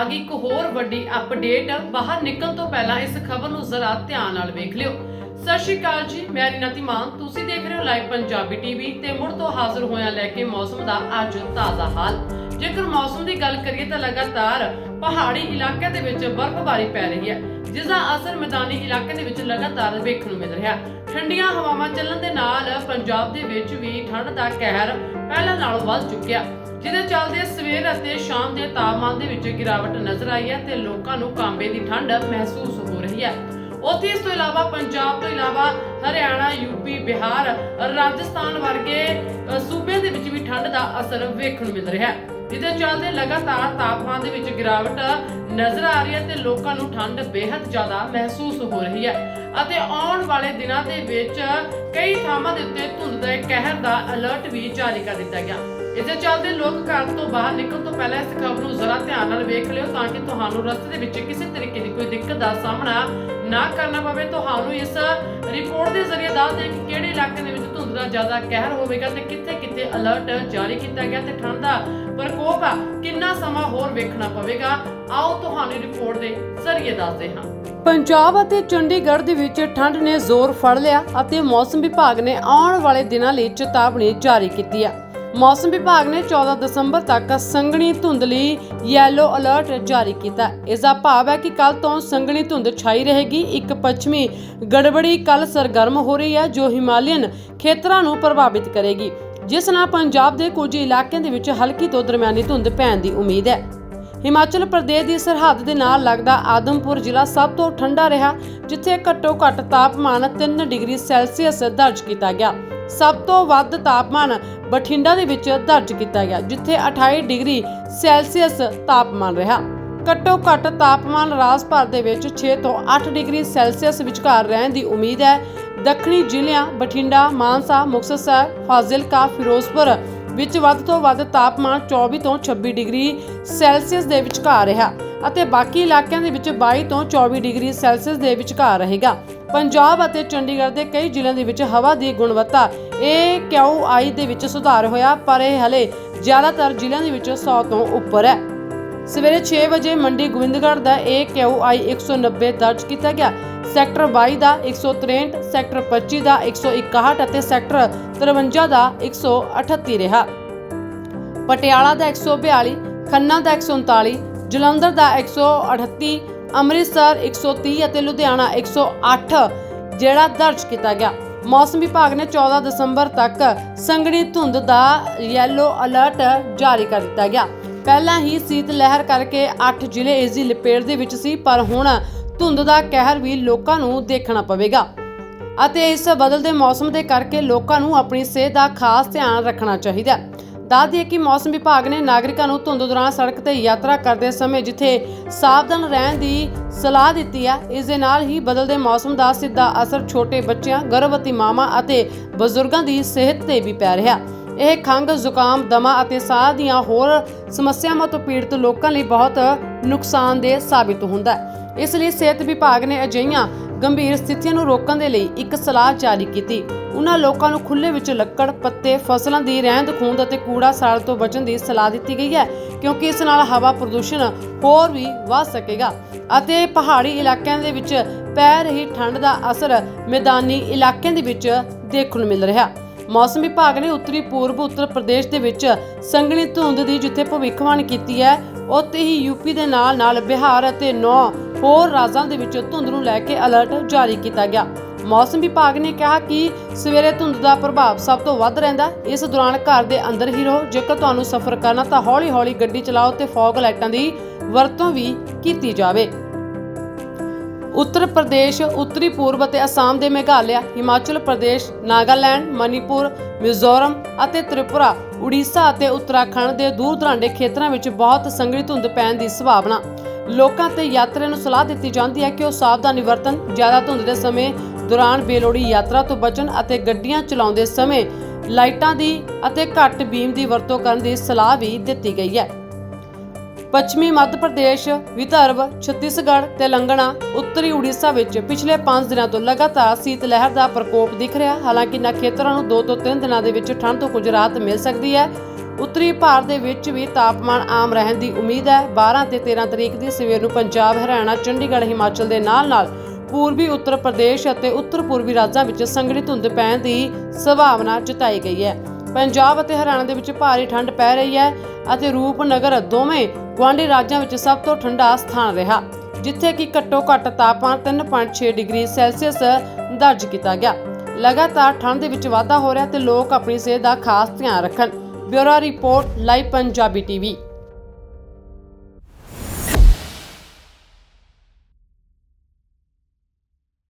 ਆ ਗਈ ਇੱਕ ਹੋਰ ਵੱਡੀ ਅਪਡੇਟ ਬਾਹਰ ਨਿਕਲਣ ਤੋਂ ਪਹਿਲਾਂ ਇਸ ਖਬਰ ਨੂੰ ਜ਼ਰਾ ਧਿਆਨ ਨਾਲ ਵੇਖ ਲਿਓ। ਸਤਿ ਸ਼੍ਰੀ ਅਕਾਲ ਜੀ, ਮੈਂ ਰੀਨਾ ਧੀਮਾਨ। ਤੁਸੀਂ ਦੇਖ ਰਹੇ ਹੋ ਲਾਈਵ ਪੰਜਾਬੀ ਟੀਵੀ ਤੇ ਮੁੜ ਤੋਂ ਹਾਜ਼ਰ ਹੋਇਆ ਲੈ ਕੇ ਮੌਸਮ ਦਾ ਅੱਜ ਤਾਜ਼ਾ ਹਾਲ। ਜੇਕਰ ਮੌਸਮ ਦੀ ਗੱਲ ਕਰੀਏ ਤਾਂ ਲਗਾਤਾਰ ਪਹਾੜੀ ਇਲਾਕਿਆਂ ਦੇ ਵਿੱਚ ਬਰਫ਼ਬਾਰੀ ਪੈ ਰਹੀ ਹੈ, ਜਿਸ ਦਾ ਅਸਰ ਮੈਦਾਨੀ ਇਲਾਕੇ ਦੇ ਵਿੱਚ ਲਗਾਤਾਰ ਵੇਖਣ ਨੂੰ ਮਿਲ ਰਿਹਾ ਠੰਡੀਆਂ ਹਵਾਵਾਂ ਚੱਲਣ ਦੇ ਨਾਲ ਪੰਜਾਬ ਦੇ ਵਿੱਚ ਵੀ ਠੰਡ ਦਾ ਕਹਿਰ ਪਹਿਲਾਂ ਨਾਲੋਂ ਵੱਧ ਚੁੱਕਿਆ। ਜਿਹਦੇ ਚੱਲਦੇ ਸਵੇਰ ਅਤੇ ਸ਼ਾਮ ਦੇ ਤਾਪਮਾਨ ਦੇ ਵਿੱਚ ਗਿਰਾਵਟ ਨਜ਼ਰ ਆਈ ਹੈ ਤੇ ਲੋਕਾਂ ਨੂੰ ਕਾਂਬੇ ਦੀ ਠੰਡ ਮਹਿਸੂਸ ਹੋ ਰਹੀ ਹੈ। ਉੱਥੇ ਇਸ ਤੋਂ ਇਲਾਵਾ ਪੰਜਾਬ ਤੋਂ ਇਲਾਵਾ ਹਰਿਆਣਾ ਯੂਪੀ ਬਿਹਾਰ ਰਾਜਸਥਾਨ ਵਰਗੇ ਅ, ਸੂਬਿਆਂ ਦੇ ਵਿੱਚ ਵੀ ਠੰਡ ਦਾ ਅਸਰ ਵੇਖਣ ਨੂੰ ਮਿਲ ਰਿਹਾ ਹੈ। ਜਿਹਦੇ ਚੱਲਦੇ ਲਗਾਤਾਰ ਤਾਪਮਾਨ ਦੇ ਵਿੱਚ ਗਿਰਾਵਟ ਨਜ਼ਰ ਆ ਰਹੀ ਹੈ ਤੇ ਲੋਕਾਂ ਨੂੰ ਠੰਡ ਬੇहद ਜ਼ਿਆਦਾ ਮਹਿਸੂਸ ਹੋ ਰਹੀ ਹੈ। ਅਤੇ ਆਉਣ ਵਾਲੇ ਦਿਨਾਂ ਦੇ ਵਿੱਚ ਕਈ ਥਾਵਾਂ ਦੇ ਉੱਤੇ ਧੁੰਦ ਦੇ ਕਹਿਰ ਦਾ ਅਲਰਟ ਵੀ ਜਾਰੀ ਕਰ ਦਿੱਤਾ ਗਿਆ। ਇਸੇ ਚੱਲਦੇ ਲੋਕ ਘਰ ਤੋਂ ਬਾਹਰ ਨਿਕਲਣ ਤੋਂ ਪਹਿਲਾਂ ਇਸ ਖਬਰ ਨੂੰ ਜ਼ਰਾ ਧਿਆਨ ਨਾਲ ਵੇਖ ਲਿਓ ਤਾਂ ਕਿ ਤੁਹਾਨੂੰ ਰਸਤੇ ਦੇ ਵਿੱਚ ਕਿਸੇ ਤਰੀਕੇ ਦੀ ਕੋਈ ਦਿੱਕਤ ਦਾ ਸਾਹਮਣਾ ਨਾ ਕਰਨਾ ਪਵੇ। ਤੁਹਾਨੂੰ ਇਸ ਰਿਪੋਰਟ ਦੇ ਜ਼ਰੀਏ ਦੱਸ ਦੇ ਕਿ ਕਿਹੜੇ ਇਲਾਕੇ ਦੇ ਵਿੱਚ ਧੁੰਦ ਦਾ ਜ਼ਿਆਦਾ ਕਹਿਰ ਹੋਵੇਗਾ ਤੇ ਕਿੱਥੇ-ਕਿੱਥੇ ਅਲਰਟ ਜਾਰੀ ਕੀਤਾ ਗਿਆ ਤੇ ਠੰਡ ਦਾ ਪ੍ਰਕੋਪ ਕਿੰਨਾ ਸਮਾਂ ਹੋਰ ਵੇਖਣਾ ਪਵੇਗਾ? ਆਓ ਤੁਹਾਨੂੰ ਰਿਪੋਰਟ ਦੇ ਜ਼ਰੀਏ ਦੱਸਦੇ ਹਾਂ। ਪੰਜਾਬ ਅਤੇ ਚੰਡੀਗੜ੍ਹ ਦੇ ਵਿੱਚ ਠੰਡ ਨੇ ਜ਼ੋਰ ਫੜ ਲਿਆ ਅਤੇ ਮੌਸਮ ਵਿਭਾਗ ਨੇ ਆਉਣ ਵਾਲੇ ਦਿਨਾਂ ਲਈ ਚੇਤਾਵਨੀ ਜਾਰੀ ਕੀਤੀ ਹੈ ਮੌਸਮ ਵਿਭਾਗ ਨੇ 14 ਦਸੰਬਰ ਤੱਕ ਸੰਘਣੀ ਧੁੰਦ ਲਈ ਯੈਲੋ ਅਲਰਟ ਜਾਰੀ ਕੀਤਾ। ਇਸ ਦਾ ਭਾਵ ਹੈ ਕਿ ਕੱਲ ਤੋਂ ਸੰਘਣੀ ਧੁੰਦ ਛਾਈ ਰਹੇਗੀ। ਇੱਕ ਪੱਛਮੀ ਗੜਬੜੀ ਕੱਲ ਸਰਗਰਮ ਹੋ ਰਹੀ ਹੈ, ਜੋ ਹਿਮਾਲੀਅਨ ਖੇਤਰਾਂ ਨੂੰ ਪ੍ਰਭਾਵਿਤ ਕਰੇਗੀ। ਜਿਸ ਨਾਲ ਪੰਜਾਬ ਦੇ ਕੁਝ ਇਲਾਕਿਆਂ ਦੇ ਵਿੱਚ ਹਲਕੀ ਤੋਂ ਦਰਮਿਆਨੀ ਧੁੰਦ ਪੈਣ ਦੀ ਉਮੀਦ ਹੈ। ਹਿਮਾਚਲ ਪ੍ਰਦੇਸ਼ ਦੀ ਸਰਹੱਦ ਦੇ ਨਾਲ ਲੱਗਦਾ ਆਦਮਪੁਰ ਜ਼ਿਲ੍ਹਾ ਸਭ ਤੋਂ ਠੰਡਾ ਰਿਹਾ, ਜਿੱਥੇ ਘੱਟੋ ਘੱਟ ਤਾਪਮਾਨ 3 ਡਿਗਰੀ ਸੈਲਸੀਅਸ ਦਰਜ ਕੀਤਾ ਗਿਆ। ਸਭ ਤੋਂ ਵੱਧ ਤਾਪਮਾਨ ਬਠਿੰਡਾ ਦੇ ਵਿੱਚ ਦਰਜ ਕੀਤਾ ਗਿਆ, ਜਿੱਥੇ 28 ਡਿਗਰੀ ਸੈਲਸੀਅਸ ਤਾਪਮਾਨ ਰਿਹਾ। ਘੱਟੋ ਘੱਟ ਤਾਪਮਾਨ ਰਾਜ ਭਰ ਦੇ ਵਿੱਚ 6 ਤੋਂ 8 ਡਿਗਰੀ ਸੈਲਸੀਅਸ ਵਿਚਕਾਰ ਰਹਿਣ ਦੀ ਉਮੀਦ ਹੈ। ਦੱਖਣੀ ਜ਼ਿਲ੍ਹਿਆਂ ਬਠਿੰਡਾ, ਮਾਨਸਾ, ਮੁਕਤਸਰ, ਫਾਜ਼ਿਲਕਾ, ਫਿਰੋਜ਼ਪੁਰ ਵਿੱਚ ਵੱਧ ਤੋਂ ਵੱਧ ਤਾਪਮਾਨ 24 ਤੋਂ 26 ਡਿਗਰੀ ਸੈਲਸੀਅਸ ਦੇ ਵਿਚਕਾਰ ਰਿਹਾ ਅਤੇ ਬਾਕੀ ਇਲਾਕਿਆਂ ਦੇ ਵਿੱਚ 22 ਤੋਂ 24 ਡਿਗਰੀ ਸੈਲਸੀਅਸ ਦੇ ਵਿਚਕਾਰ ਰਹੇਗਾ। ਪੰਜਾਬ ਅਤੇ ਚੰਡੀਗੜ੍ਹ ਦੇ ਕਈ ਜ਼ਿਲ੍ਹਿਆਂ ਦੇ ਵਿੱਚ ਹਵਾ ਦੀ ਗੁਣਵੱਤਾ AQI ਦੇ ਵਿੱਚ ਸੁਧਾਰ ਹੋਇਆ, ਪਰ ਇਹ ਹਲੇ ਜ਼ਿਆਦਾਤਰ ਜ਼ਿਲ੍ਹਿਆਂ ਦੇ ਵਿੱਚ 100 ਤੋਂ ਉੱਪਰ ਹੈ। ਸਵੇਰੇ 6 ਵਜੇ ਮੰਡੀ ਗੋਬਿੰਦਗੜ੍ਹ ਦਾ AQI 190 ਦਰਜ ਕੀਤਾ ਗਿਆ। ਸੈਕਟਰ 22 ਦਾ 163 ਸੈਕਟਰ 25 ਦਾ 161 ਅਤੇ ਸੈਕਟਰ 53 ਦਾ 138 ਰਿਹਾ। ਪਟਿਆਲਾ ਦਾ 142 ਖੰਨਾ ਦਾ 139 ਜਲੰਧਰ ਦਾ 138 ਅੰਮ੍ਰਿਤਸਰ 130 ਅਤੇ ਲੁਧਿਆਣਾ 108 ਜਿਹੜਾ ਦਰਜ ਕੀਤਾ ਗਿਆ। ਮੌਸਮ ਵਿਭਾਗ ਨੇ 14 ਦਸੰਬਰ ਤੱਕ ਸੰਘਣੀ ਧੁੰਦ ਦਾ ਯੈਲੋ ਅਲਰਟ ਜਾਰੀ ਕਰ ਦਿੱਤਾ ਗਿਆ। ਪਹਿਲਾਂ ਹੀ ਸੀਤ ਲਹਿਰ ਕਰਕੇ 8 ਜ਼ਿਲ੍ਹੇ ਇਸ ਦੀ ਲਪੇਟ ਦੇ ਵਿੱਚ ਸੀ, ਪਰ ਹੁਣ ਧੁੰਦ ਦਾ ਕਹਿਰ ਵੀ ਲੋਕਾਂ ਨੂੰ ਦੇਖਣਾ ਪਵੇਗਾ। ਅਤੇ ਇਸ ਬਦਲਦੇ ਮੌਸਮ ਦੇ ਕਰਕੇ ਲੋਕਾਂ ਨੂੰ ਆਪਣੀ ਸਿਹਤ ਦਾ ਖਾਸ ਧਿਆਨ ਰੱਖਣਾ ਚਾਹੀਦਾ ਹੈ। ਦੱਸ ਦਈਏ ਕਿ ਮੌਸਮ ਵਿਭਾਗ ਨੇ ਨਾਗਰਿਕਾਂ ਨੂੰ ਧੁੰਦ ਦੌਰਾਨ ਸੜਕ ਤੇ ਯਾਤਰਾ ਕਰਦੇ ਸਮੇਂ ਜਿੱਥੇ ਸਾਵਧਾਨ ਰਹਿਣ ਦੀ ਸਲਾਹ ਦਿੱਤੀ ਹੈ, ਇਸ ਦੇ ਨਾਲ ਹੀ ਬਦਲਦੇ ਮੌਸਮ ਦਾ ਸਿੱਧਾ ਅਸਰ ਛੋਟੇ ਬੱਚਿਆਂ, ਗਰਭਵਤੀ ਮਾਵਾਂ ਅਤੇ ਬਜ਼ੁਰਗਾਂ ਦੀ ਸਿਹਤ ਤੇ ਵੀ ਪੈ ਰਿਹਾ ਇਹ ਖੰਘ, ਜ਼ੁਕਾਮ, ਦਮਾ ਅਤੇ ਸਾਹ ਦੀਆਂ ਹੋਰ ਸਮੱਸਿਆਵਾਂ ਤੋਂ ਪੀੜਤ ਲੋਕਾਂ ਲਈ ਬਹੁਤ ਨੁਕਸਾਨਦੇਹ ਸਾਬਿਤ ਹੁੰਦਾ ਹੈ। ਇਸ ਲਈ ਸਿਹਤ ਵਿਭਾਗ ਨੇ ਅਜਿਹੀਆਂ ਗੰਭੀਰ ਸਥਿਤੀਆਂ ਨੂੰ ਰੋਕਣ ਦੇ ਲਈ ਇੱਕ ਸਲਾਹ ਜਾਰੀ ਕੀਤੀ। ਉਹਨਾਂ ਲੋਕਾਂ ਨੂੰ ਖੁੱਲੇ ਵਿੱਚ ਲੱਕੜ, ਪੱਤੇ, ਫਸਲਾਂ ਦੀ ਰਹਿੰਦ ਖੂੰਦ ਅਤੇ ਕੂੜਾ ਸਾਲ ਤੋਂ ਬਚਣ ਦੀ ਸਲਾਹ ਦਿੱਤੀ ਗਈ ਹੈ, ਕਿਉਂਕਿ ਇਸ ਨਾਲ ਹਵਾ ਪ੍ਰਦੂਸ਼ਣ ਹੋਰ ਵੀ ਵੱਧ ਸਕੇਗਾ ਅਤੇ ਪਹਾੜੀ ਇਲਾਕਿਆਂ ਦੇ ਵਿੱਚ ਪੈ ਰਹੀ ਠੰਡ ਦਾ ਅਸਰ ਮੈਦਾਨੀ ਇਲਾਕਿਆਂ ਦੇ ਵਿੱਚ ਦੇਖਣ ਨੂੰ ਮਿਲ ਰਿਹਾ। ਮੌਸਮ ਵਿਭਾਗ ਨੇ ਉੱਤਰੀ, ਪੂਰਬ, ਉੱਤਰ ਪ੍ਰਦੇਸ਼ ਦੇ ਵਿੱਚ ਸੰਘਣੀ ਧੁੰਦ ਦੀ ਜਿੱਥੇ ਭਵਿੱਖਬਾਣੀ ਕੀਤੀ ਹੈ, ਉੱਥੇ ਹੀ ਯੂਪੀ ਦੇ ਨਾਲ ਨਾਲ ਬਿਹਾਰ ਅਤੇ ਨੌ ਹੋਰ ਰਾਜਾਂ ਦੇ ਵਿੱਚ ਧੁੰਦ ਨੂੰ ਲੈ ਕੇ ਅਲਰਟ ਜਾਰੀ ਕੀਤਾ ਗਿਆ। ਮੌਸਮ ਵਿਭਾਗ ਨੇ ਕਿਹਾ ਕਿ ਸਵੇਰੇ ਧੁੰਦ ਦਾ ਪ੍ਰਭਾਵ ਸਭ ਤੋਂ ਵੱਧ ਰਹਿੰਦਾ ਇਸ ਦੌਰਾਨ ਘਰ ਦੇ ਅੰਦਰ ਹੀ ਰਹੋ। ਜੇਕਰ ਤੁਹਾਨੂੰ ਸਫ਼ਰ ਕਰਨਾ ਤਾਂ ਹੌਲੀ-ਹੌਲੀ ਗੱਡੀ ਚਲਾਓ ਤੇ ਫੌਗ ਲਾਈਟਾਂ ਦੀ ਵਰਤੋਂ ਵੀ ਕੀਤੀ ਜਾਵੇ। ਉੱਤਰ ਪ੍ਰਦੇਸ਼, ਉੱਤਰੀ ਪੂਰਬ ਅਤੇ ਅਸਾਮ ਦੇ ਮੇਘਾਲਿਆ, ਹਿਮਾਚਲ ਪ੍ਰਦੇਸ਼, ਨਾਗਾਲੈਂਡ, ਮਨੀਪੁਰ, ਮਿਜ਼ੋਰਮ ਅਤੇ ਤ੍ਰਿਪੁਰਾ, ਉੜੀਸਾ ਅਤੇ ਉੱਤਰਾਖੰਡ ਦੇ ਦੂਰ ਦਰਾਂਡੇ ਖੇਤਰਾਂ ਵਿੱਚ ਬਹੁਤ ਸੰਘਣੀ ਧੁੰਦ ਪੈਣ ਦੀ ਸੰਭਾਵਨਾ। ਲੋਕਾਂ ਤੇ ਯਾਤਰੀਆਂ ਨੂੰ ਸਲਾਹ ਦਿੱਤੀ ਜਾਂਦੀ ਹੈ ਕਿ ਉਹ ਸਾਵਧਾਨੀ ਵਰਤਣ। ਜ਼ਿਆਦਾ ਧੁੰਦ ਦੇ ਸਮੇਂ ਦੌਰਾਨ ਬੇਲੋੜੀ ਯਾਤਰਾ ਤੋਂ ਬਚਣ ਅਤੇ ਗੱਡੀਆਂ ਚਲਾਉਂਦੇ ਸਮੇਂ ਲਾਈਟਾਂ ਦੀ ਅਤੇ ਘੱਟ ਬੀਮ ਦੀ ਵਰਤੋਂ ਕਰਨ ਦੀ ਸਲਾਹ ਵੀ ਦਿੱਤੀ ਗਈ ਹੈ। ਪੱਛਮੀ ਮੱਧ ਪ੍ਰਦੇਸ਼, ਵਿਦਰਭ, ਛੱਤੀਸਗੜ੍ਹ ਤੇਲੰਗਾਨਾ ਉੱਤਰੀ ਉੜੀਸਾ ਵਿੱਚ ਪਿਛਲੇ 5 ਦਿਨਾਂ ਤੋਂ ਲਗਾਤਾਰ ਸੀਤ ਲਹਿਰ ਦਾ ਪ੍ਰਕੋਪ ਦਿਖ ਰਿਹਾ। ਹਾਲਾਂਕਿ ਇਨ੍ਹਾਂ ਖੇਤਰਾਂ ਨੂੰ 2 ਤੋਂ 3 ਦਿਨਾਂ ਦੇ ਵਿੱਚ ਠੰਡ ਤੋਂ ਕੁਝ ਰਾਹਤ ਮਿਲ ਸਕਦੀ ਹੈ। ਉੱਤਰੀ ਭਾਰਤ ਦੇ ਵਿੱਚ ਵੀ ਤਾਪਮਾਨ ਆਮ ਰਹਿਣ ਦੀ ਉਮੀਦ ਹੈ। 12 ਤੇ 13 ਤਰੀਕ ਦੀ ਸਵੇਰ ਨੂੰ ਪੰਜਾਬ, ਹਰਿਆਣਾ, ਚੰਡੀਗੜ੍ਹ, ਹਿਮਾਚਲ ਦੇ ਨਾਲ-ਨਾਲ ਪੂਰਬੀ ਉੱਤਰ ਪ੍ਰਦੇਸ਼ ਅਤੇ ਉੱਤਰ ਪੂਰਬੀ ਰਾਜਾਂ ਵਿੱਚ ਸੰਘਣੀ ਧੁੰਦ ਪੈਣ ਦੀ ਸੰਭਾਵਨਾ ਜਤਾਈ ਗਈ ਹੈ। ਪੰਜਾਬ ਅਤੇ ਹਰਿਆਣਾ ਦੇ ਵਿੱਚ ਭਾਰੀ ਠੰਡ ਪੈ ਰਹੀ ਹੈ ਅਤੇ ਰੂਪਨਗਰ ਦੋਵੇਂ ਗੁਆਂਢੀ ਰਾਜਾਂ ਵਿੱਚ ਸਭ ਤੋਂ ਠੰਡਾ ਸਥਾਨ ਰਿਹਾ, ਜਿੱਥੇ ਕਿ ਘੱਟੋ ਘੱਟ ਤਾਪਮਾਨ 3.6 ਡਿਗਰੀ ਸੈਲਸੀਅਸ ਦਰਜ ਕੀਤਾ ਗਿਆ। ਲਗਾਤਾਰ ਠੰਡ ਦੇ ਵਿੱਚ ਵਾਧਾ ਹੋ ਰਿਹਾ ਤੇ ਲੋਕ ਆਪਣੀ ਸਿਹਤ ਦਾ ਖਾਸ ਧਿਆਨ ਰੱਖਣ। Bureau report, live Punjabi TV.